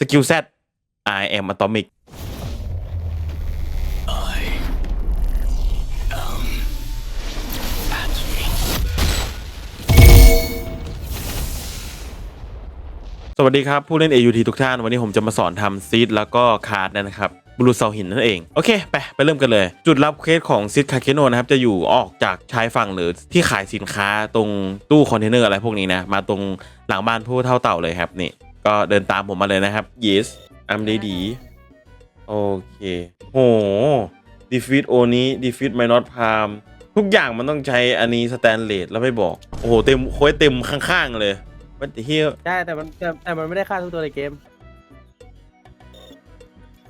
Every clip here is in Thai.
สกิล Z I am atomic สวัสดีครับ ผู้เล่น AUT ทุกท่าน วันนี้ผมจะมาสอนทำซีดแล้วก็คาร์ดนะครับบลูเสาหินนั่นเอง โอเค ไป ไปเริ่มกันเลย จุดรับเคสของซิดคาเคโนนะครับ จะอยู่ออกจากชายฝั่งหรือที่ขายสินค้าตรงตู้คอนเทนเนอร์อะไรพวกนี้นะ มาตรงหลังบ้านผู้เท่าเต่าเลยครับนี่ ก็เดินตามผมมาเลยนะครับ yes อัมดีดีโอเค โห defeat โอนี้ defeat minot palm ทุกอย่างมันต้องใช้อันนี้สแตนเลสแล้วไม่บอก โอ้โห เต็มโค้ยเต็มข้างๆเลยว่าแต่เฮียใช่แต่มันแต่แต่มันไม่ได้ฆ่าทุกตัวในเกม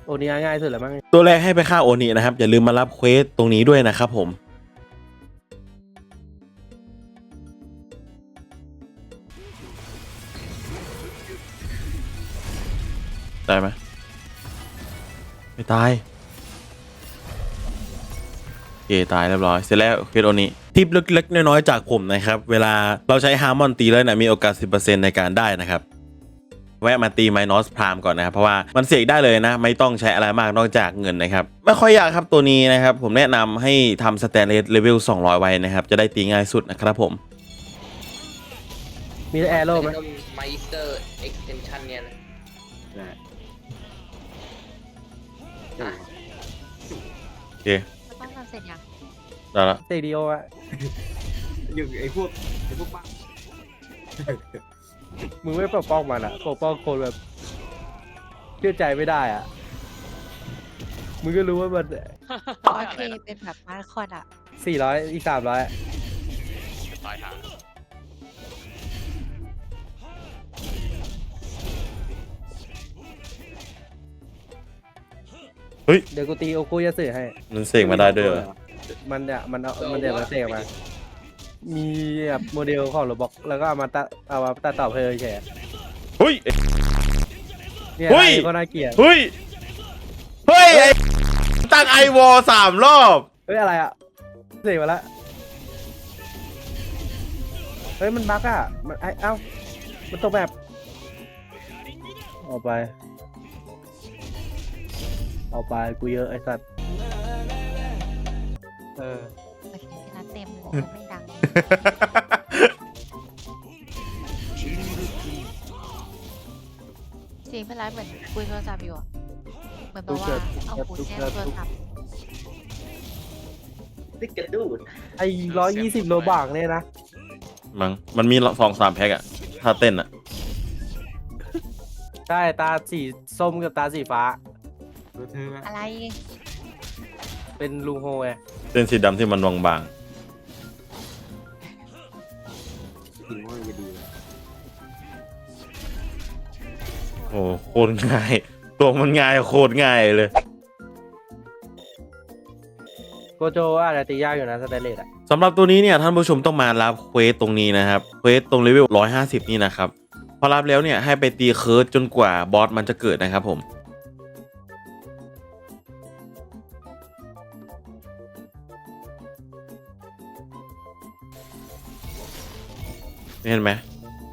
โอนี้ง่ายสุดแล้วมั้ง ตัวแรกให้ไปฆ่าโอนินะครับ อย่าลืมมารับเควสตรงนี้ด้วยนะครับผม ได้ไหมไม่ตายโอเคตายเรียบร้อย เสร็จแล้วเควสโอนิทิปเล็กๆ น้อยๆ จากผมนะครับ เวลาเราใช้ฮาร์มอนตีแล้วเนะมีโอกาส 10%ในการได้นะครับ แวะมาตีไมนอสพรามก่อนนะครับ เพราะว่ามันเสกได้เลยนะ ไม่ต้องใช้อะไรมากนอกจากเงินนะครับ ไม่ค่อยยากครับตัวนี้นะครับ ผมแนะนำให้ทำสแตนเลสเลเวล 200 ไว้นะครับ จะได้ตีง่ายสุดนะครับผม มีแอโร่ไหมไมสเตอร์เอ็กซ์เทนชันเนี่ยนะอะ เคมันต้องทำเสร็จยังได้ละเตดิโออะอยู่ไอ้พวกไอ้พวกบ้ามึงไม่ปกป้องมันอะปกป้องคนแบบเชื่อใจไม่ได้อะมึงก็รู้ว่ามันโอเค เป็นแบบมาร์คอนอะสี่ร้อยอีกสามร้อย เฮ้ย เดี๋ยวกูตีโอคุยาสึให้ มันเสกมาได้ด้วยเหรอมันเนี่ยมันเอามันเดี๋ยวมันเสกออกมา มีแบบโมเดลของโรบอกแล้วก็เอามาตัดเอามาตัดต่อเพลย์เฉยเฮ้ย เนี่ยเฮ้ยก็น่าเกลียดเฮ้ย เฮ้ยไอ้ตั้งไอวอลสามรอบ เฮ้ยอะไรอะเสกมาแล้วเฮ้ยมันบั๊กอะมันไอเอ้ามันตกแบบออกไป ออกไปกูเยอะไอ้สัตว์เออโอเคชนะเต็มเลยไม่ดังเสียงเป็นไรเหมือนคุยโทรศัพท์อยู่อะเหมือนแบบว่าเอาหูแนบโทรศัพท์ติ๊กกระดูดไอ้ร้อยยี่สิบโลบากเนี่ยนะมั้งมันมีสองสามแพ็กอะถ้าเต้นอะใช่ตาสีส้มกับตาสีฟ้า ตัวเธออะอะไรเป็นลุงโฮไงเส้นสีดำที่มันบางถึงว่ามันจะดีอะๆโอ้โคตรง่าย ตัวมันง่ายโคตรง่ายเลยโกโจอาจจะตียากอยู่นะสเตเลตอะสำหรับตัวนี้เนี่ยท่านผู้ชมต้องมารับเควสตรงนี้นะครับ เควสตรงเลเวล150 นี่นะครับ พอรับแล้วเนี่ยให้ไปตีเคิร์ดจนกว่าบอสมันจะเกิดนะครับผม เห็นไหม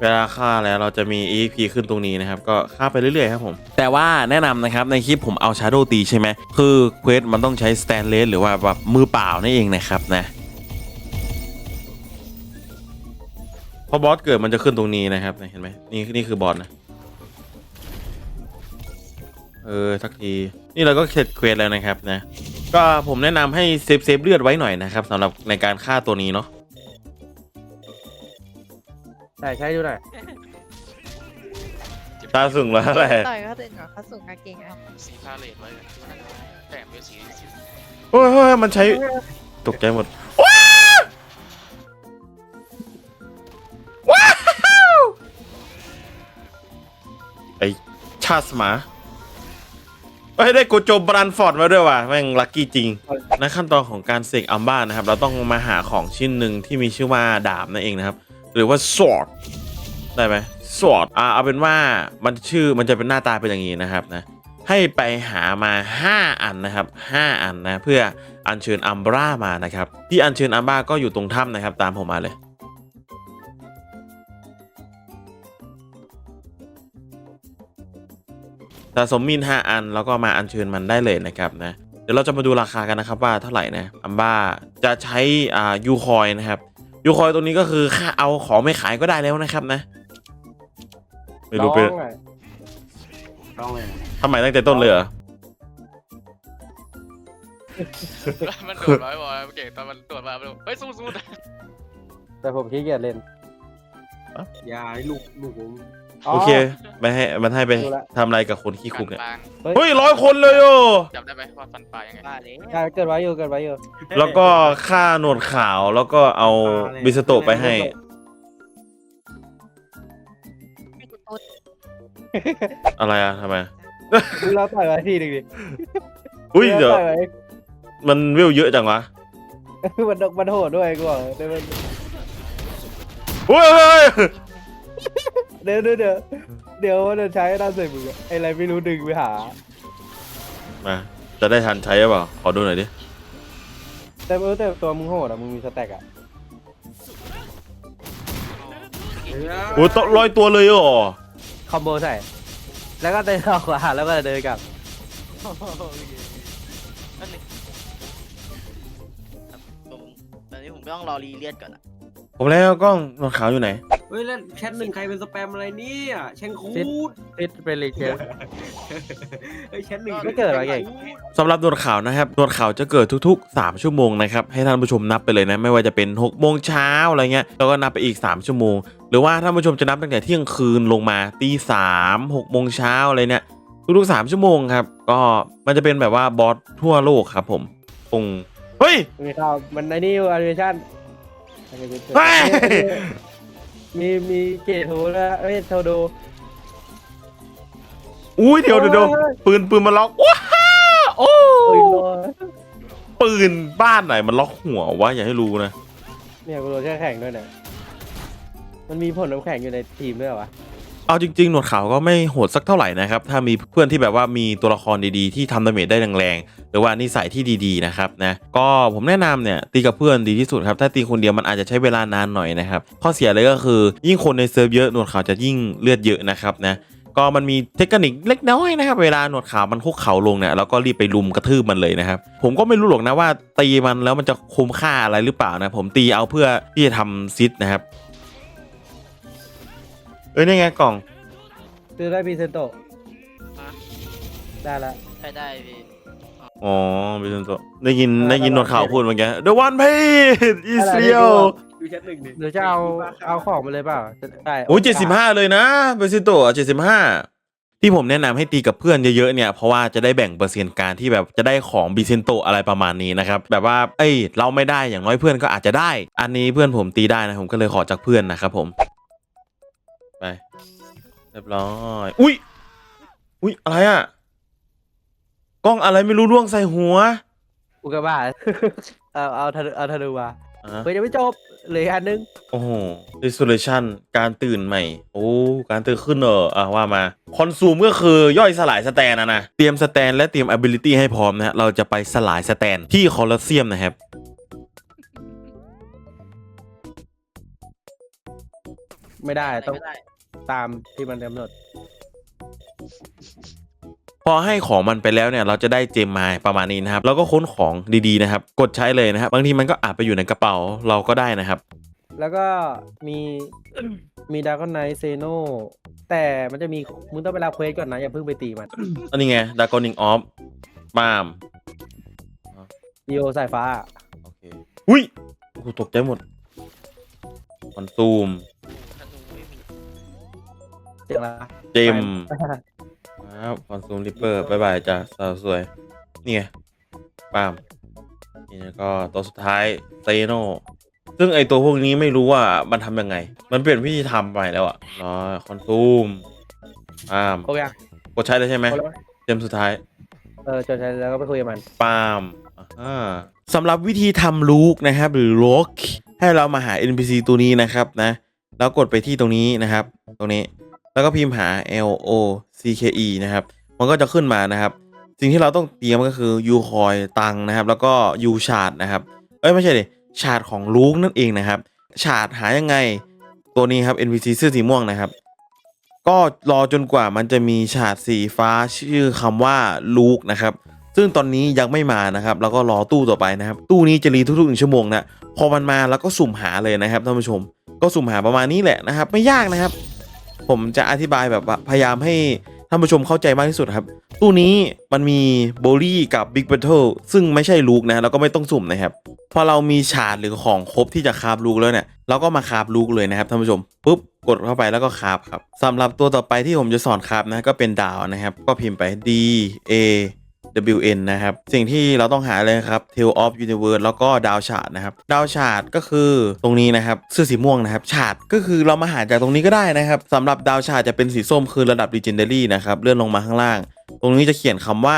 เวลาฆ่าแล้วเราจะมี EXP ขึ้นตรงนี้นะครับ ก็ฆ่าไปเรื่อย ๆ ครับผม แต่ว่าแนะนำนะครับในคลิปผมเอา Shadow ตีใช่ไหมคือเควสมันต้องใช้ Stainless หรือว่าแบบมือเปล่านั่นเองนะครับนะพอบอสเกิดมันจะขึ้นตรงนี้นะครับเห็นไหมนี่นี่คือบอสนะเออสักทีนี่เราก็เสร็จเควสแล้วนะครับนะก็ผมแนะนำให้เซฟเซฟเลือดไว้หน่อยนะครับสำหรับในการฆ่าตัวนี้เนาะใช่ใช่ดูหน่อยตาสูงแล้วอะไรต่อยเขาตื่นก่อนเขาสูงกางเกงอะสีพาเลทไว้อะมันน่าจะแต่งเป็นสีสีโอ้ยเฮ้ยมันใช้ตกใจหมดว้าวว้าวไอชาสมาเอ้ยได้โกโจบรันฟอร์ดมาด้วยว่ะแม่งลัคกี้จริงในขั้นตอนของการเสกอัมบ้านะครับ เราต้องมาหาของชิ้นหนึ่งที่มีชื่อว่าดาบนั่นเองนะครับ หรือว่า sword ได้ไหม sword อ่าเอาเป็นว่ามันชื่อมันจะเป็นหน้าตาเป็นอย่างนี้นะครับนะให้ไปหามา 5 อันนะครับ 5 อันนะเพื่ออัญเชิญอัมบรามานะครับ ที่อัญเชิญอัมบราก็อยู่ตรงถ้ำนะครับ ตามผมมาเลย สะสมมีน5อันแล้วก็มาอัญเชิญมันได้เลยนะครับนะเดี๋ยวเราจะมาดูราคากันนะครับว่าเท่าไหร่นะอัมบ้าจะใช้อ่ายูคอยนะครับ ยูคอยตัวนี้ก็คือค่าเอาของไม่ขายก็ได้แล้วนะครับนะ ไม่รู้เป็นน้องอะต้องเลยทำไมตั้งแต่ต้นเลยเหรอ มันโดดร้อยบอลเก่งตอนมันโดดมามันเฮ้ยสู้สู้แต่ผมขี้เกียจเล่นอย่าให้ลูกลูกผม โอเคไม่ให้มันให้ไปดูละทำอะไรกับคนขี้คุกเนี่ยปางเฮ้ยร้อยคนเลยโอจำได้ไหมว่าฟันปลายังไงบ้าเลยใช่เกิดไว้อยู่เกิดไว้อยู่แล้วก็ค่าหนวดขาวแล้วก็เอาบิสโตะไปให้ให้กูตุ๊ดอะไรอะทำไมดูเราต่อยไว้ทีหนึ่งดิอุ้ยเดี๋ยวราต่อไว้มันเวลเยอะจังวะมันมันโหดด้วยกูบอกเดี๋ยวมันเฮ้ยเฮ้ย เดี๋ยวเดี๋ยวเดี๋ยวเดี๋ยวมันจะใช้ด้านใส่มือไอ้อะไรไม่รู้ดึงไปหา มาจะได้ทันใช้หรือเปล่าขอดูหน่อยดิแต่เออแต่ตัวมึงโหดอะมึงมีสแต็กอะโอ้ยต้องร้อยตัวเลยเหรอคอมโบใส่ แล้วก็เดินออกขวาแล้วก็เดินกลับผมตอนนี้ผมต้องรอรีเลียดก่อนอะผมแล้วกล้องหนวดขาวอยู่ไหนเฮ้ยแล้วแชทหนึ่งใครเป็นสแปมอะไรเนี่ยแชงคูดฟิตเป็นลีเจอร์เฮ้ยแชทหนึ่งไม่เกิดอะไรเก่ง สำหรับหนวดขาวนะครับหนวดขาวจะเกิดทุกๆ 3 ชั่วโมงนะครับให้ท่านผู้ชมนับไปเลยนะไม่ว่าจะเป็น6โมงเช้าอะไรเงี้ยแล้วก็นับไปอีก 3 ชั่วโมง หรือว่าท่านผู้ชมจะนับตั้งแต่เที่ยงคืนลงมาตีสามหกโมงเช้าอะไรเนี่ยทุกๆ 3 ชั่วโมงครับก็มันจะเป็นแบบว่าบอสทั่วโลกครับผมปงเฮ้ย มีข้าวมันไอ้นี่แอนิเมชั่นเฮ้ย มีมีเกตโทแล้วเอ้ยโทโด อุ้ยเดี๋ยวเดี๋ยวเดี๋ยวปืนปืนมันล็อกว้าโอ้โอ้ยโดนปืนบ้านไหนมันล็อกหัววะอย่าให้รู้นะเนี่ยกูโดนแช่แข่งด้วยเนี่ยมันมีผลน้ำแข็งอยู่ในทีมด้วยเหรอวะ เอาจริงๆ หนวดขาวก็ไม่โหดสักเท่าไหร่นะครับ ถ้ามีเพื่อนที่แบบว่ามีตัวละครดีๆ ที่ทำดาเมจได้แรงๆ หรือว่านิสัยที่ดีๆ นะครับนะ ก็ผมแนะนำเนี่ยตีกับเพื่อนดีที่สุดครับ ถ้าตีคนเดียวมันอาจจะใช้เวลานานหน่อยนะครับ ข้อเสียเลยก็คือยิ่งคนในเซิร์ฟเยอะหนวดขาวจะยิ่งเลือดเยอะนะครับนะก็มันมีเทคนิคเล็กน้อยนะครับ เวลาหนวดขาวมันคุกเข่าลงเนี่ยเราก็รีบไปลุมกระทืบมันเลยนะครับ ผมก็ไม่รู้หรอกนะว่าตีมันแล้วมันจะคุ้มค่าอะไรหรือเปล่านะ ผมตีเอาเพื่อที่จะทำซิดนะครับ เอ้ยนี่ไงกล่อง ซื้อได้พรีเซนโตได้ละ ใช้ได้พี่ อ๋อบิสโตได้ยินได้ยินหนวดขาวพูดเมื่อกี้ The One Piece Israel ดูแชทหนึ่งดิหรือจะเอาเอาของมาเลยเปล่าได้โอ้ยเจ็ดสิบห้าเลยนะบิสโตเจ็ดสิบห้าที่ผมแนะนำให้ตีกับเพื่อนเยอะๆเนี่ย เพราะว่าจะได้แบ่งเปอร์เซ็นต์การที่แบบจะได้ของบิเซนโตอะไรประมาณนี้นะครับ แบบว่า เอ้ย เราไม่ได้อย่างน้อยเพื่อนก็อาจจะได้ อันนี้เพื่อนผมตีได้นะผมก็เลยขอจากเพื่อนนะครับผม ไปเรียบร้อย อุ้ยอุ้ยอะไรอะกล้องอะไรไม่รู้ร่วงใส่หัวอุกกาบาต เอาเอาธนูเอาธนูมาอะเฮ้ยยังไม่จบเหลืออกอันนึงโอ้โห resolution การตื่นใหม่ โอ้ การตื่นขึ้นเอออะว่ามา คอนซูมก็คือย่อยสลายสแตนนะนะ เตรียมสแตนและเตรียม ability ให้พร้อมนะฮะเราจะไปสลายสแตนที่คอลอสเซียมนะครับ ไม่ได้ต้องไม่ได้ ตามที่มันกำหนด พอให้ของมันไปแล้วเนี่ยเราจะได้เจมมาประมาณนี้นะครับแล้วก็ค้นของดีๆนะครับ กดใช้เลยนะครับบางทีมันก็อาจไปอยู่ในกระเป๋าเราก็ได้นะครับ แล้วก็มีมีดากอนไนเซโนแต่มันจะมีมึงต้องไปรับเควสก่อนนะ อย่าเพิ่งไปตีมันอันนี้ไงดากอนิงออฟบามดีโอสายฟ้า โอเคอุ้ยโอ้โหตกใจหมดคอนซูมธนูไม่มี เจ๋งละเจมครับคอนซูมริปเปอร์บายบายจ้ะสาวสวย นี่ไงปามนี่แล้วก็ตัวสุดท้ายเซโนซึ่งไอตัวพวกนี้ไม่รู้ว่ามันทำยังไง มันเปลี่ยนวิธีทำไปแล้วอะรอคอนซูมปามโอเคอะกดใช้เลยใช่ไหมเอาแล้วเจมสุดท้าย เออจดใช้แล้วก็ไปคุยกับมันปาล์มอ่าสำหรับวิธีทำลูกนะครับ หรือล็อกให้เรามาหา NPC ตัวนี้นะครับนะ แล้วกดไปที่ตรงนี้นะครับ ตรงนี้ แล้วก็พิมพ์หา L O C K E นะครับ มันก็จะขึ้นมานะครับ สิ่งที่เราต้องเตรียมก็คือ U คอยตังนะครับ แล้วก็ U ชาร์ดนะครับ เอ้ยไม่ใช่ดิชาร์ดของลูกนั่นเองนะครับ ชาร์ดหายังไงตัวนี้ครับ NPC เสื้อสีม่วงนะครับ ก็รอจนกว่ามันจะมีฉาดสีฟ้าชื่อคำว่าลูกนะครับ ซึ่งตอนนี้ยังไม่มานะครับ แล้วก็รอตู้ต่อไปนะครับ ตู้นี้จะรีทุกๆหนึ่งชั่วโมงนะ พอมันมาแล้วก็สุ่มหาเลยนะครับท่านผู้ชม ก็สุ่มหาประมาณนี้แหละนะครับ ไม่ยากนะครับ ผมจะอธิบายแบบพยายามให้ท่านผู้ชมเข้าใจมากที่สุดครับ ตู้นี้มันมีโบลี่กับบิ๊กเบทเทิลซึ่งไม่ใช่ลูกนะแล้วก็ไม่ต้องสุ่มนะครับ พอเรามีฉาดหรือของครบที่จะคาบลูกแล้วเนี่ย เราก็มาคาบลูกเลยนะครับท่านผู้ชมปุ๊บกดเข้าไปแล้วก็คาบครับสำหรับตัวต่อไปที่ผมจะสอนคาบนะก็เป็นดาวนะครับ ก็พิมพ์ไป D A W N นะครับ สิ่งที่เราต้องหาเลยครับ Tail of Universe แล้วก็ดาวฉาดนะครับ ดาวฉาดก็คือตรงนี้นะครับเสื้อสีม่วงนะครับฉาดก็คือเรามาหาจากตรงนี้ก็ได้นะครับสำหรับดาวฉาดจะเป็นสีส้มคือระดับ Legendary นะครับเลื่อนลงมาข้างล่าง ตรงนี้จะเขียนคำว่า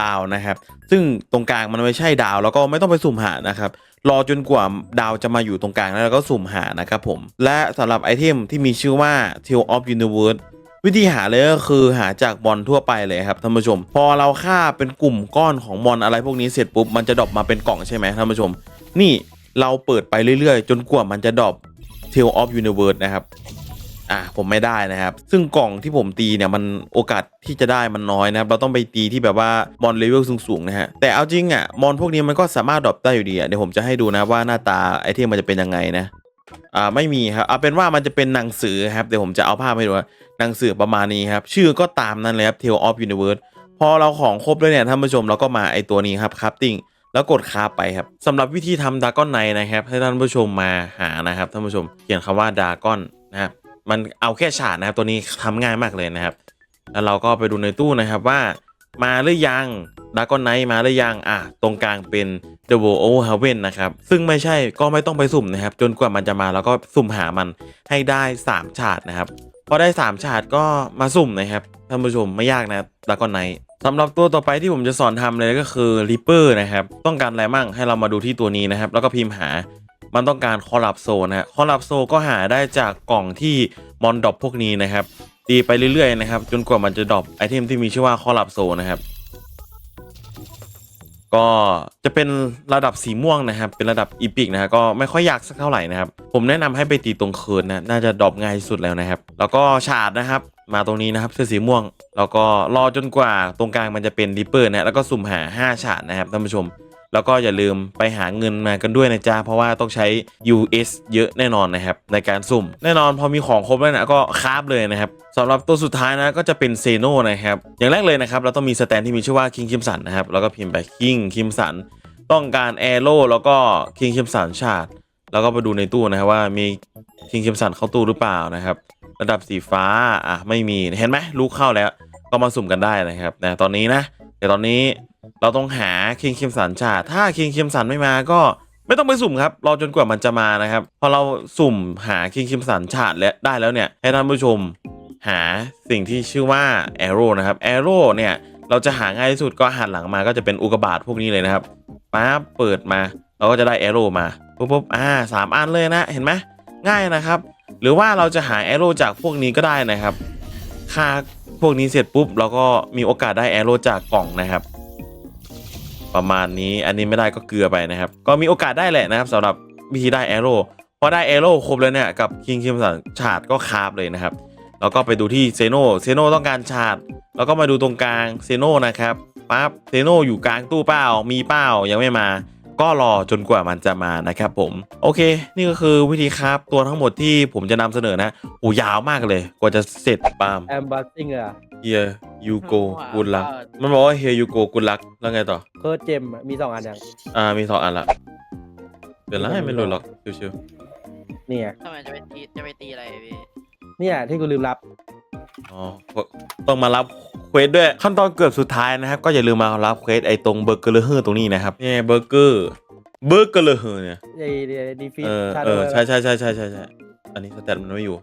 ดาวนะครับ ซึ่งตรงกลางมันไม่ใช่ดาวแล้วก็ไม่ต้องไปสุ่มหานะครับรอจนกว่าดาวจะมาอยู่ตรงกลางแล้วเราก็สุ่มหานะครับผม และสำหรับไอเทมที่มีชื่อว่า Tail of Universe วิธีหาเลยก็คือหาจากมอนทั่วไปเลยครับท่านผู้ชม พอเราฆ่าเป็นกลุ่มก้อนของมอนอะไรพวกนี้เสร็จปุ๊บมันจะดรอปมาเป็นกล่องใช่ไหมท่านผู้ชม นี่เราเปิดไปเรื่อยๆ จนกว่ามันจะดรอป Tail of Universe นะครับอะผมไม่ได้นะครับ ซึ่งกล่องที่ผมตีเนี่ยมันโอกาสที่จะได้มันน้อยนะครับ เราต้องไปตีที่แบบว่ามอนเลเวลสูงๆนะฮะ แต่เอาจริงอะมอนพวกนี้มันก็สามารถดรอปได้อยู่ดีอะเดี๋ยวผมจะให้ดูนะว่าหน้าตาไอเทมมันจะเป็นยังไงนะ อ่าไม่มีครับเอาเป็นว่ามันจะเป็นหนังสือครับเดี๋ยวผมจะเอาภาพให้ดูหนังสือประมาณนี้ครับ ชื่อก็ตามนั้นเลยครับ Tale of Universe พอเราของครบแล้วเนี่ยท่านผู้ชมเราก็มาไอตัวนี้ครับ crafting แล้วกดคาฟไปครับสำหรับวิธีทำดาก้อนไนนะครับ ให้ท่านผู้ชมมาหานะครับท่านผู้ชมเขียนคำว่าดาก้อนนะครับมันเอาแค่ฉาดนะครับตัวนี้ทำง่ายมากเลยนะครับ แล้วเราก็ไปดูในตู้นะครับว่า มาหรือยังดากอนไนมาหรือยัง อะ ตรงกลางเป็น The World of Heaven นะครับ ซึ่งไม่ใช่ก็ไม่ต้องไปสุ่มนะครับ จนกว่ามันจะมาแล้วก็สุ่มหามันให้ได้3ฉาดนะครับ พอได้3ฉาดก็มาสุ่มนะครับ ท่านผู้ชมไม่ยากนะดากอนไนสำหรับตัวต่อไปที่ผมจะสอนทำเลยก็คือ Reaper นะครับ ต้องการอะไรมั่งให้เรามาดูที่ตัวนี้นะครับ แล้วก็พิมพ์หา มันต้องการคอลับโซนะฮะ คอลับโซก็หาได้จากกล่องที่มอนดอปพวกนี้นะครับ ตีไปเรื่อยๆนะครับ จนกว่ามันจะดรอปไอเทมที่มีชื่อว่าคอลับโซนะครับ ก็จะเป็นระดับสีม่วงนะครับ เป็นระดับอีพิกนะฮะก็ไม่ค่อยยากสักเท่าไหร่นะครับ ผมแนะนำให้ไปตีตรงเคิร์นนะน่าจะดรอปง่ายที่สุดแล้วนะครับ แล้วก็ฉาดนะครับ มาตรงนี้นะครับเสื้อสีม่วง แล้วก็รอจนกว่าตรงกลางมันจะเป็นริปเปอร์นะแล้วก็สุ่มหา 5 ฉาดนะครับท่านผู้ชม แล้วก็อย่าลืมไปหาเงินมากันด้วยนะจ๊ะเพราะว่าต้องใช้ US เยอะแน่นอนนะครับในการสุ่ม แน่นอนพอมีของครบแล้วนะก็คาบเลยนะครับสำหรับตัวสุดท้ายนะก็จะเป็นเซโนนะครับอย่างแรกเลยนะครับเราต้องมีสแตนที่มีชื่อว่า King Crimson นะครับแล้วก็พิมพ์ไป King Crimson ต้องการแอโร่แล้วก็ King Crimson ชาติแล้วก็ไปดูในตู้นะครับว่ามี King Crimson เข้าตู้หรือเปล่านะครับ ระดับสีฟ้าอะไม่มีเห็นไหมลูกเข้าแล้วก็มาสุ่มกันได้นะครับนะตอนนี้นะ แต่ตอนนี้เราต้องหาคิงคิมสันชาติถ้าคิงคิมสันไม่มาก็ไม่ต้องไปสุ่มครับรอจนกว่ามันจะมานะครับ พอเราสุ่มหาคิงคิมสันชาติและได้แล้วเนี่ย ให้ท่านผู้ชมหาสิ่งที่ชื่อว่า Arrow นะครับ Arrow เนี่ย เราจะหาง่ายที่สุดก็หันหลังมาก็จะเป็นอุกบาตพวกนี้เลยนะครับปั๊บเปิดมา เราก็จะได้ Arrow มาปุ๊บปุ๊บอ่าสามอันเลยนะ เห็นไหมง่ายนะครับ หรือว่าเราจะหา Arrow จากพวกนี้ก็ได้นะครับ ค่าพวกนี้เสร็จปุ๊บเราก็มีโอกาสได้แอโร่จากกล่องนะครับ ประมาณนี้อันนี้ไม่ได้ก็เกลือไปนะครับ ก็มีโอกาสได้แหละนะครับสำหรับวิธีได้แอโร่พอได้แอโร่ครบแล้วเนี่ยกับคิงคิมสันชาดก็คาบเลยนะครับ แล้วก็ไปดูที่เซโนเซโนต้องการชาดแล้วก็มาดูตรงกลางเซโนนะครับปั๊บเซโนอยู่กลางตู้เปล่ามีเปล่ายังไม่มา ก็รอจนกว่ามันจะมานะครับผม โอเค นี่ก็คือวิธีครับตัวทั้งหมดที่ผมจะนำเสนอนะโอ้ยาวมากเลย กว่าจะเสร็จปาล์มแอมบัสซิงอะ Here you go good luck มันบอกว่า Here you go good luck แล้วไงต่อ เคิร์ดเจมมีสองอันอย่างอ่ามีสองอันละเดี๋ยวไล่ไม่หลุดหรอกชิวเนี่ยทำไมจะไปตีจะไปตีอะไรพี่ เนี่ยที่กูลืมรับๆ อ๋อต้องมารับเควสด้วยขั้นตอนเกือบสุดท้ายนะครับ ก็อย่าลืมมารับเควสไอ้ตรงเบอร์เกอร์เลอร์ตรงนี้นะครับเนี่ยเบอร์เกอร์เบอร์เกอร์เลอร์เนี่ยไอ้ดีฟีเออชาเอโดอใช่ใช่ใช่ใช่ใช่ใช่อันนี้สแตทมันไม่อยู่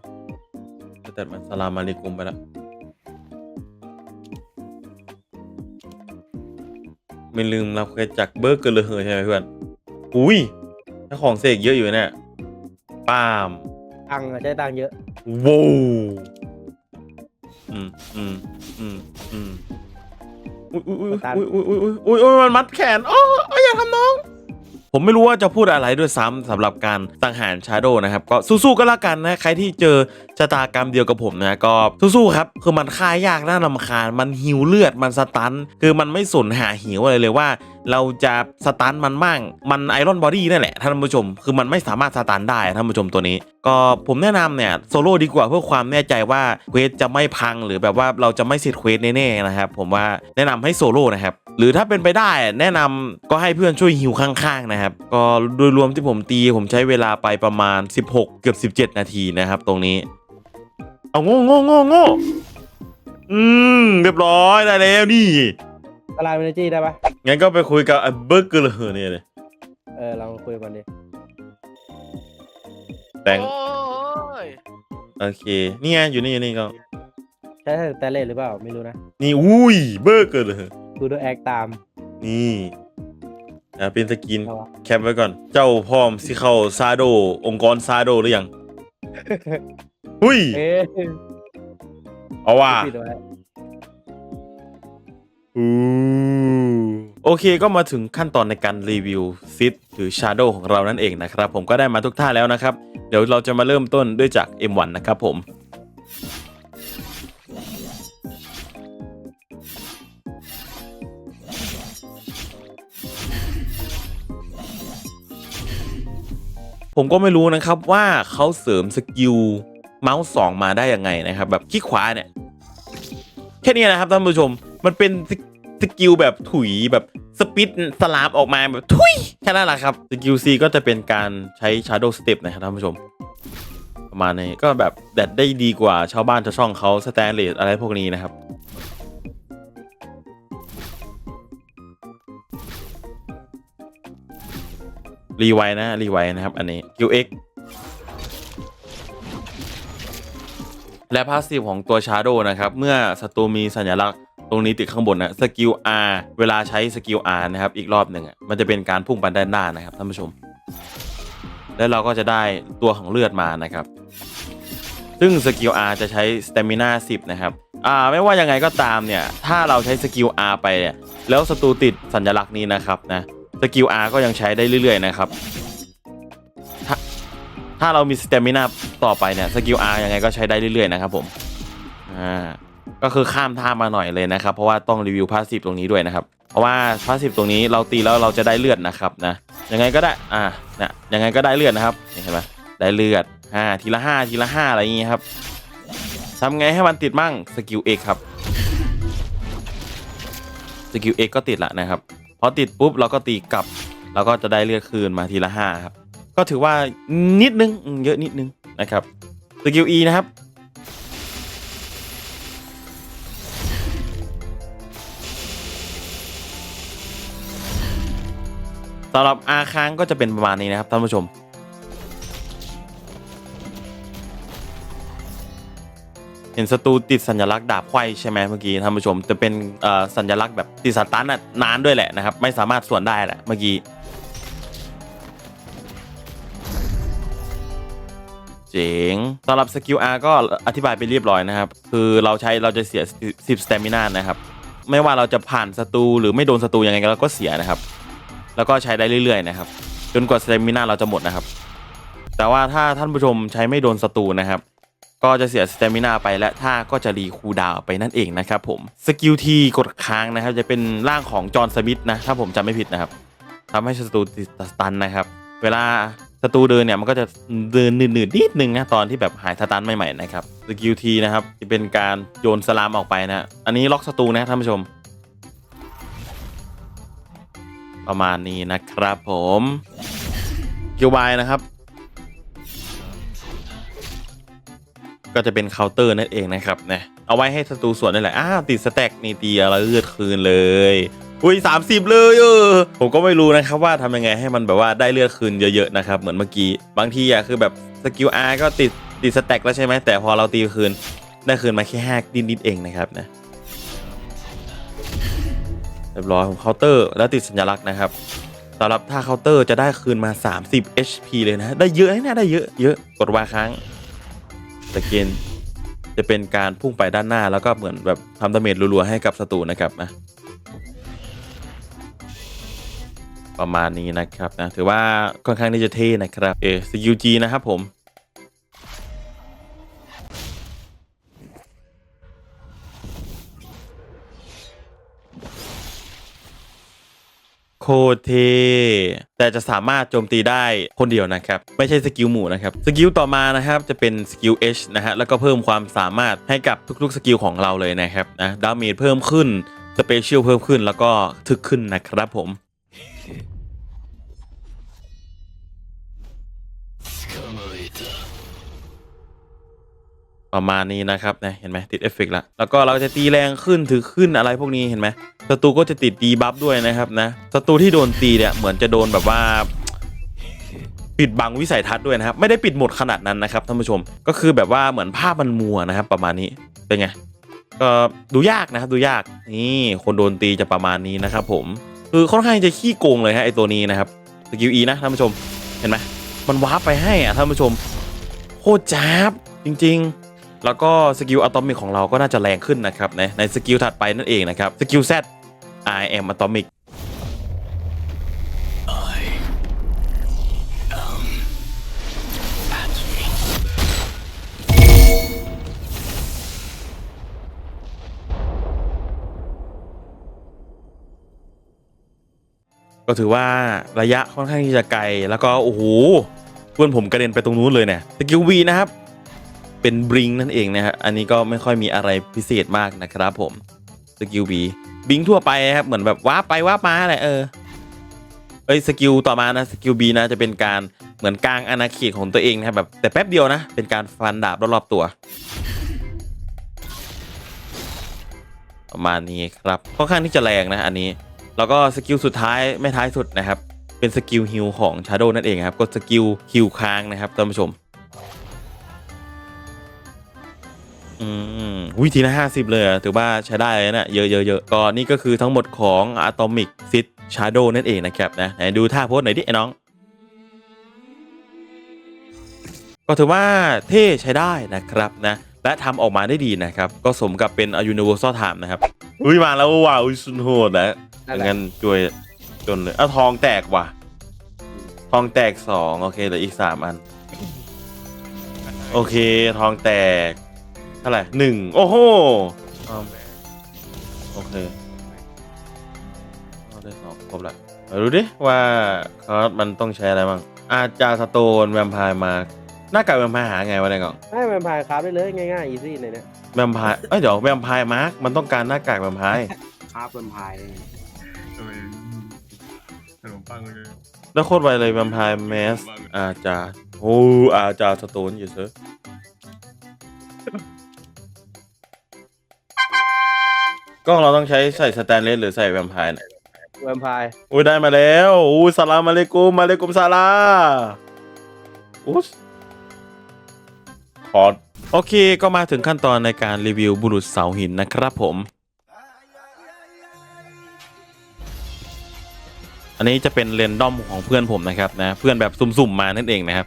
สแตทมันสลามมาลีกุมไปแล้วไม่ลืมรับเควสจากเบอร์เกอร์เลอร์ใช่ไหมเพื่อนอุ้ยถ้าของเสกเยอะอยู่เนี่ยปาล์มตังค์อะใช้ตังค์เยอะว้าว อืมอืมอืมอืมอุ้ยอุ้ยอุ้ยอุ้ยอุ้ยอุ้ยมันมัดแขนอ๋ออย่าทำน้อง ผมไม่รู้ว่าจะพูดอะไรด้วยซ้ำสำหรับการสังหารชาโดนะครับก็สู้ๆก็แล้วกันนะใครที่เจอชะตากรรมเดียวกับผมนะก็สู้ๆครับคือมันฆ่ายากน่ารำคาญ มันหิวเลือดมันสตัน คือมันไม่สนหาหิวอะไรเลยว่า เราจะสตันมันบ้างมันไอรอนบอดี้นั่นแหละท่านผู้ชม คือมันไม่สามารถสตันได้ท่านผู้ชมตัวนี้ ก็ผมแนะนำเนี่ยโซโล่ดีกว่าเพื่อความแน่ใจว่าเควสจะไม่พังหรือแบบว่าเราจะไม่เสร็จเควสแน่ๆนะครับผมว่าแนะนำให้โซโล่นะครับ หรือถ้าเป็นไปได้แนะนำก็ให้เพื่อนช่วยฮิวข้างๆนะครับ ก็โดยรวมที่ผมตีผมใช้เวลาไปประมาณ 16 เกือบ 17 นาทีนะครับ ตรงนี้ เอาโง่โง่โง่โง่อืมเรียบร้อยได้แล้วนี่ละลายเอเนจีได้ปะงั้นก็ไปคุยกับเบิร์กเกอร์เนี่ยเลยเออลองคุยกันดิแต่งโอ้ยโอเคนี่ไงอยู่นี่อยู่นี่ก็ใช้แต่เลสหรือเปล่าไม่รู้นะนี่อุ้ยเบิร์กเกอร์ เลยดูด้วยแอคตาม นี่อะเป็นสกินเอาวะ แคปไว้ก่อน เจ้าพร้อมสิเข้าซาโด องค์กรซาโดหรือยัง หุ้ย เอ๊ะเอาว่า ปิดไว้อู้โอเคก็มาถึงขั้นตอนในการรีวิวซิดหรือชาโดของเรานั่นเองนะครับ ผมก็ได้มาทุกท่าแล้วนะครับ เดี๋ยวเราจะมาเริ่มต้นด้วยจาก M1 นะครับผม ผมก็ไม่รู้นะครับว่าเขาเสริมสกิลเมาส์สองมาได้ยังไงนะครับแบบคลิกขวาเนี่ยแค่นี้นะครับท่านผู้ชมมันเป็นสกสกิลแบบถุยแบบสปิดสลามออกมาแบบถุยแค่นั้นแหละครับสกิล C ก็จะเป็นการใช้ Shadow Step นะครับท่านผู้ชม ประมาณนี้ก็แบบแดดได้ดีกว่าชาวบ้านชาวช่องเขาสแตนเลสอะไรพวกนี้นะครับ รีไวนะรีไวนะครับ อันนี้ QX และพาสซีฟของตัว Shadow นะครับ เมื่อศัตรูมีสัญลักษณ์ตรงนี้ติดข้างบนนะสกิล R เวลาใช้สกิล R นะครับ อีกรอบหนึ่งอะมันจะเป็นการพุ่งไปด้านหน้านะครับท่านผู้ชม แล้วเราก็จะได้ตัวของเลือดมานะครับ ซึ่งสกิล R จะใช้ Stamina 10 นะครับอ่าไม่ว่ายังไงก็ตามเนี่ย ถ้าเราใช้สกิล R ไปเนี่ยแล้วศัตรูติดสัญลักษณ์นี้นะครับนะ สกิล R ก็ยังใช้ได้เรื่อยๆนะครับ ถ้าถ้าเรามี Stamina ต่อไปเนี่ยสกิล R ยังไงก็ใช้ได้เรื่อยๆนะครับผม อ่า ก็คือข้ามท่ามาหน่อยเลยนะครับ เพราะว่าต้องรีวิวพาสซีฟตรงนี้ด้วยนะครับ เพราะว่าพาสซีฟตรงนี้เราตีแล้วเราจะได้เลือดนะครับนะ ยังไงก็ได้ อ่าเนะยังไงก็ได้เลือดนะครับ เห็นไหมได้เลือดห้าทีละห้าทีละห้าอะไรอย่างงี้ครับทำไงให้มันติดมั่งสกิลเอกครับสกิลเอกก็ติดละนะครับ อติดปุ๊บเราก็ตีกลับ เราก็จะได้เลือดคืนมาทีละห้าครับก็ถือว่านิดนึงเยอะนิดนึงนะครับสกิล E นะครับสำหรับอาค้างก็จะเป็นประมาณนี้นะครับท่านผู้ชม เห็นศัตรูติดสัญลักษณ์ดาบไขว้ใช่ไหมเมื่อกี้ท่านผู้ชมจะเป็นสัญลักษณ์แบบติดสตันน่ะนานด้วยแหละนะครับ ไม่สามารถสวนได้แหละเมื่อกี้เจ๋งสำหรับสกิล R ก็อธิบายไปเรียบร้อยนะครับ คือเราใช้เราจะเสีย 10สเตมินานะครับ ไม่ว่าเราจะผ่านศัตรูหรือไม่โดนศัตรูยังไงเราก็เสียนะครับ แล้วก็ใช้ได้เรื่อยๆนะครับ จนกว่าสเตมินาเราจะหมดนะครับ แต่ว่าถ้าท่านผู้ชมใช้ไม่โดนศัตรูนะครับ ก็จะเสียสเตมินาไปและท่าก็จะรีคูดาวไปนั่นเองนะครับผมสกิลทีกดค้างนะครับจะเป็นร่างของจอห์นสมิธนะถ้าผมจำไม่ผิดนะครับทำให้ศัตรูติดสตันนะครับ เวลาศัตรูเดินเนี่ยมันก็จะเดินหนืดๆนิดนึงนะตอนที่แบบหายสตันใหม่ๆนะครับสกิลทีนะครับจะเป็นการโยนสลามออกไปนะอันนี้ล็อกศัตรูนะท่านผู้ชม ประมาณนี้นะครับผมคิวบายนะครับ ก็จะเป็นเคาน์เตอร์นั่นเองนะครับนะเอาไว้ให้ศัตรูสวนนั่นแหละอ้าวติดสแต็กนี่ตีอะไรเลือดคืนเลยอุ้ย30เลยเออผมก็ไม่รู้นะครับว่าทำยังไงให้มันแบบว่าได้เลือดคืนเยอะๆนะครับเหมือนเมื่อกี้บางทีอะคือแบบสกิลอาร์ก็ติดติดสแต็กแล้วใช่ไหมแต่พอเราตีคืนได้คืนมาแค่ห้านิดๆเองนะครับนะเรียบร้อยผมเคาน์เตอร์แล้วติดสัญลักษณ์นะครับสำหรับถ้าเคาน์เตอร์จะได้คืนมา 30 HP เลยนะ ได้เยอะนะเนี่ยได้เยอะเยอะกดวางค้าง ตะเกินจะเป็นการพุ่งไปด้านหน้าแล้วก็เหมือนแบบทำดาเมจรัวๆให้กับศัตรูนะครับนะประมาณนี้นะครับนะถือว่าค่อนข้างที่จะเท่นะครับเอสกิลจีนะครับผม โคตรเท แต่จะสามารถโจมตีได้คนเดียวนะครับ ไม่ใช่สกิลหมู่นะครับ สกิลต่อมานะครับจะเป็นสกิล H นะฮะแล้วก็เพิ่มความสามารถให้กับทุกๆสกิลของเราเลยนะครับนะดาเมจเพิ่มขึ้นสเปเชียลเพิ่มขึ้นแล้วก็ทึกขึ้นนะครับผม ประมาณนี้นะครับนะเห็นไหมติดเอฟเฟกต์ละแล้วก็เราจะตีแรงขึ้นถือขึ้นอะไรพวกนี้เห็นไหมศัตรูก็จะติดดีบัฟด้วยนะครับนะศัตรูที่โดนตีเนี่ยเหมือนจะโดนแบบว่าปิดบังวิสัยทัศน์ด้วยนะครับ ไม่ได้ปิดหมดขนาดนั้นนะครับท่านผู้ชมก็คือแบบว่าเหมือนภาพมันมัวนะครับ ประมาณนี้เป็นไงก็ดูยากนะครับดูยากนี่คนโดนตีจะประมาณนี้นะครับ ผมคือค่อนข้างจะขี้โกงเลยฮะไอตัวนี้นะครับสกิลอีนะท่านผู้ชมเห็นไหมมันวาร์ปไปให้อะท่านผู้ชมโคตรจ้าบจริง ๆ แล้วก็สกิลอะตอมิกของเราก็น่าจะแรงขึ้นนะครับในในสกิลถัดไปนั่นเองนะครับสกิล Z I am atomic ก็ถือว่าระยะค่อนข้างที่จะไกล แล้วก็ โอ้โหเพื่อนผมกระเด็นไปตรงนู้นเลยเนี่ยสกิลวีนะครับ เป็นบริงนั่นเองนะฮะอันนี้ก็ไม่ค่อยมีอะไรพิเศษมากนะครับผมสกิลบีบิงทั่วไปครับเหมือนแบบว้าไปว้ามาแหละเออเอ้ยสกิลต่อมานะสกิลบีนะจะเป็นการเหมือนกลางอาณาเขตของตัวเองนะครับแบบแต่แป๊บเดียวนะ เป็นการฟันดาบรอบๆตัว ประมาณนี้ครับค่อนข้างที่จะแรงนะอันนี้ แล้วก็สกิลสุดท้ายไม่ท้ายสุดนะครับ เป็นสกิลฮิลของชาโดนั่นเองครับกดสกิลฮิลค้างนะครับท่านผู้ชม อืมวิธีละห้าสิบเลยอะถือว่าใช้ได้เลยนะเยอะเยอะเยอะก็นี่ก็คือทั้งหมดของ Atomic s i t Shadow นั่นเองนะครับนะไหนดูท่าโพสหน่อยดิไอ้น้อง ก็ถือว่าเท่ใช้ได้นะครับนะ และทำออกมาได้ดีนะครับ ก็สมกับเป็น A Universal Time นะครับ อุ้ยมาแล้วว้าวสุดโหดนะนั่นแหละงั้นช่วยจนเลยอะทองแตกว่ะ ทองแตกสองโอเคเหลืออีกสามอัน โอเค ทองแตกเท่าไหร่หนึ่งโอ้โหอ้าวโอเคเอาได้สองครบละมาดูดิว่าคอร์สมันต้องใช้อะไรบ้างอาจาสโตนแวมไพร์มาหน้ากากแวมไพร์หาไงวะเนี่ยก่อนให้แวมไพร์คราฟได้เลยง่ายๆอีซี่เลยเนี่ยแวมไพร์เอ้ยเดี๋ยวแวมไพร์มาร์กมันต้องการหน้ากากแวมไพร์คาร์บเป็นพายเลยขนมปังเลยแล้วโคตรไวเลยแวมไพร์แมสอาจาโอ้อาจาสโตนอยู่เซอ ก็เราต้องใช้ใส่สแตนเลสหรือใส่แวมไพร์เนี่ยแวมไพร์อุ้ยได้มาแล้วอุ้ยสลามอะลัยกุมมาเลกุมซาลาอุ๊สขอโอเคก็มาถึงขั้นตอนในการรีวิวบุรุษเสาหินนะครับผม อันนี้จะเป็นเรนดอมของเพื่อนผมนะครับนะ เพื่อนแบบสุ่มๆมานั่นเองนะครับ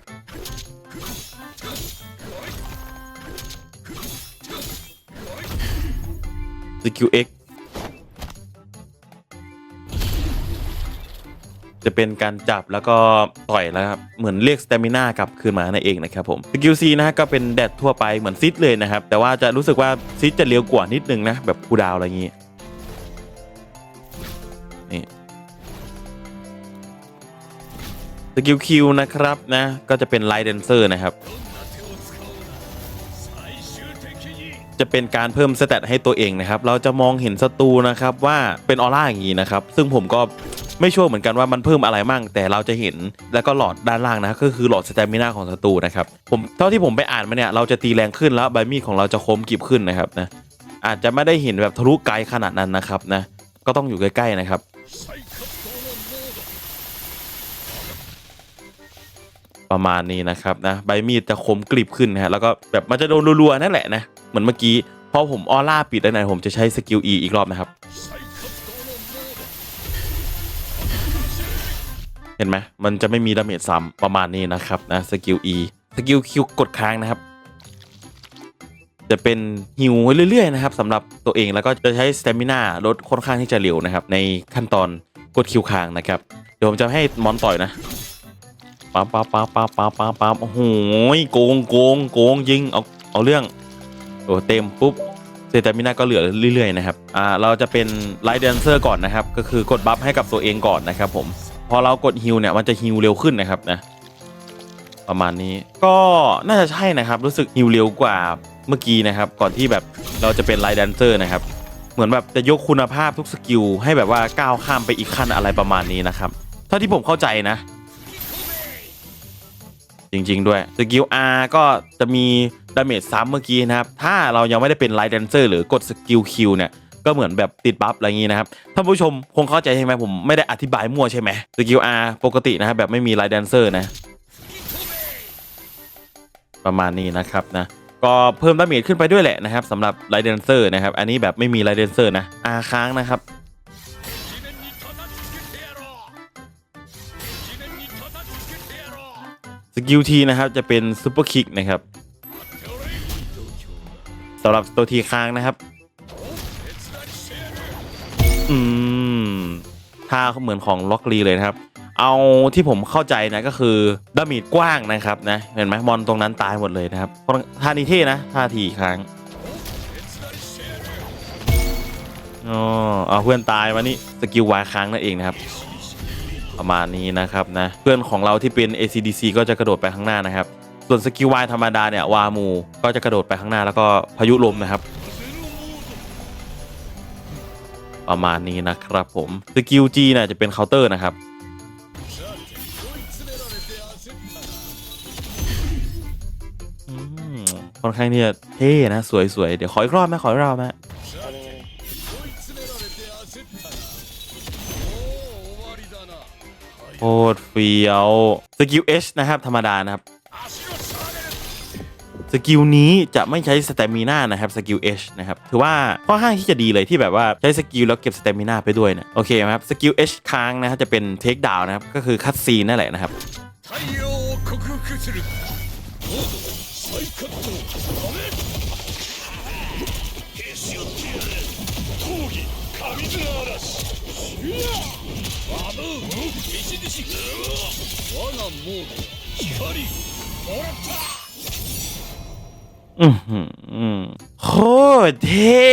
สกิล X จะเป็นการจับแล้วก็ต่อยแล้วครับเหมือนเรียกสเตมิน่ากลับคืนมานั่นเองนะครับผมสกิลซีนะฮะก็เป็นแดดทั่วไปเหมือนซิดเลยนะครับ แต่ว่าจะรู้สึกว่าซิดจะเร็วกว่านิดนึงนะ แบบคูดาวอะไรอย่างนี้นี่สกิลคิวนะครับนะ ก็จะเป็นไลท์เดนเซอร์นะครับ จะเป็นการเพิ่มสเตตให้ตัวเองนะครับ เราจะมองเห็นศัตรูนะครับว่าเป็นออร่าอย่างนี้นะครับ ซึ่งผมก็ไม่ชัวร์เหมือนกันว่ามันเพิ่มอะไรมั่ง แต่เราจะเห็นแล้วก็หลอดด้านล่างนะก็คือหลอดสเตมินาของศัตรูนะครับผมเท่าที่ผมไปอ่านมาเนี่ยเราจะตีแรงขึ้นแล้วใบมีดของเราจะคมกริบขึ้นนะครับนะอาจจะไม่ได้เห็นแบบทะลุไกลขนาดนั้นนะครับนะก็ต้องอยู่ใกล้ๆนะครับ ประมาณนี้นะครับนะใบมีดจะคมกริบขึ้นนะฮะแล้วก็แบบมันจะโดนรัวๆนั่นแหละนะเหมือนเมื่อกี้พอผมออร่าปิดแล้วนผมจะใช้สกิล E อีกรอบนะครับ เห็นไหมมันจะไม่มีดาเมจซ้ำประมาณนี้นะครับนะสกิล E สกิล Q กดค้างนะครับ จะเป็นฮิวไว้เรื่อยๆนะครับสำหรับตัวเองแล้วก็จะใช้สเตมินาลดค่อนข้างที่จะเร็วนะครับ ในขั้นตอนกดคิวค้างนะครับ เดี๋ยวผมจะให้มอนต่อยนะ ปั๊บปั๊บปั๊บปั๊บปั๊บปั๊บปั๊บโอ้โหโกงโกงโกงยิงเอาเอาเรื่องโอ้เต็มปุ๊บเซตามินาก็เหลือเรื่อยๆนะครับอ่าเราจะเป็นไลท์แดนเซอร์ก่อนนะครับ ก็คือกดบัฟให้กับตัวเองก่อนนะครับผมพอเรากดฮิลเนี่ยมันจะฮิลเร็วขึ้นนะครับนะประมาณนี้ก็น่าจะใช่นะครับ รู้สึกฮิลเร็วกว่าเมื่อกี้นะครับ ก่อนที่แบบเราจะเป็นไลท์แดนเซอร์นะครับเหมือนแบบจะยกคุณภาพทุกสกิลให้แบบว่าก้าวข้ามไปอีกขั้นอะไรประมาณนี้นะครับเท่าที่ผมเข้าใจนะ จริง ๆ ด้วยสกิล R ก็จะมีดาเมจซ้ำเมื่อกี้นะครับ ถ้าเรายังไม่ได้เป็นไลท์แดนเซอร์หรือกดสกิล Q เนี่ยก็เหมือนแบบติดบัฟอะไรอย่างนี้นะครับท่านผู้ชมคงเข้าใจใช่ไหมผมไม่ได้อธิบายมั่วใช่ไหมสกิล R ปกตินะครับแบบไม่มีไลท์แดนเซอร์นะ ประมาณนี้นะครับนะก็เพิ่มดาเมจขึ้นไปด้วยแหละนะครับสำหรับไลเดนเซอร์นะครับอันนี้แบบไม่มีไลเดนเซอร์นะอาค้างนะครับ กิลทีนะครับจะเป็นซูเปอร์คิกนะครับสำหรับตัวทีค้างนะครับ อืมท่าเหมือนของล็อกลีเลยนะครับ เอาที่ผมเข้าใจนะก็คือดาเมจกว้างนะครับนะเห็นไหมมอนตรงนั้นตายหมดเลยนะครับท่านี้เท่นะท่าทีครั้งอ๋อเอาเพื่อนตายมานี่สกิลวายค้างนั่นเองนะครับ ประมาณนี้นะครับนะเพื่อนของเราที่เป็น ACDC ก็จะกระโดดไปข้างหน้านะครับ ส่วนสกิลวายธรรมดาเนี่ยวามูก็จะกระโดดไปข้างหน้าแล้วก็พายุลมนะครับ ประมาณนี้นะครับผมสกิลจีเนี่ยจะเป็นเคาน์เตอร์นะครับค่อนข้างที่จะเท่นะ สวยๆ เดี๋ยวขออีกรอบไหมขออีกรอบไห โคตรเฟี้ยวสกิล H นะครับธรรมดานะครับสกิลนี้จะไม่ใช้สเตมิน่านะครับสกิล H นะครับถือว่าค่อนข้างที่จะดีเลยที่แบบว่าใช้สกิลแล้วเก็บสเตมิน่าไปด้วยนะโอเคไหมครับสกิล H ค้างนะครับจะเป็นเทคดาวนะครับก็คือคัตซีนนั่นแหละนะครับ โคตรเท่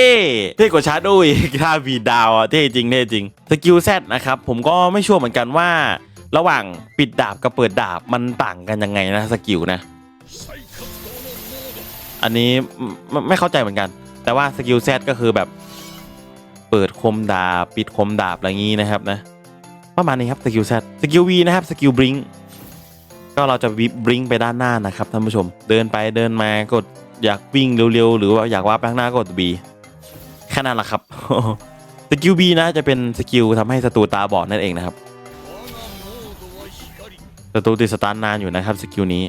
เท่กว่าชาร์ดอีกท่าบีดาวอะเท่จริงเท่จริงสกิลแซดนะครับผมก็ไม่ชัวร์เหมือนกันว่า ระหว่างปิดดาบกับเปิดดาบมันต่างกันยังไงนะสกิลนะ อันนี้ไม่ไม่เข้าใจเหมือนกัน แต่ว่าสกิลแซดก็คือแบบ เปิดคมดาบปิดคมดาบอะไรงี้นะครับนะ ประมาณนี้ครับสกิลแซดสกิลวีนะครับสกิลบริงก็เราจะบริงไปด้านหน้านะครับท่านผู้ชม เดินไปเดินมากดอยากวิ่งเร็วๆ หรือว่าอยากว่าไปข้างหน้าก็กด B แค่นั้นแหละครับสกิล B นะจะเป็นสกิลทำให้ศัตรูตาบอดนั่นเองนะครับศัตรูติดสตาร์นานอยู่นะครับสกิลนี้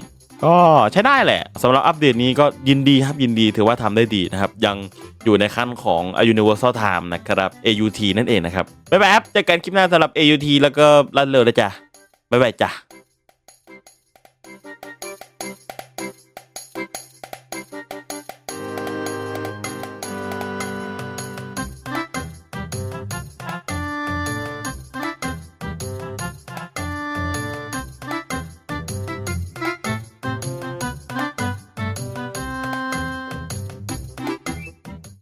ก็ใช้ได้แหละสำหรับอัปเดตนี้ก็ยินดีครับยินดีถือว่าทำได้ดีนะครับ ยังอยู่ในขั้นของ Universal Time นะครับ AUT นั่นเองนะครับ บ๊ายบายครับเจอกันคลิปหน้าสำหรับ AUT แล้วก็รันเลยนะจ๊ะ บ๊ายบายจ้ะ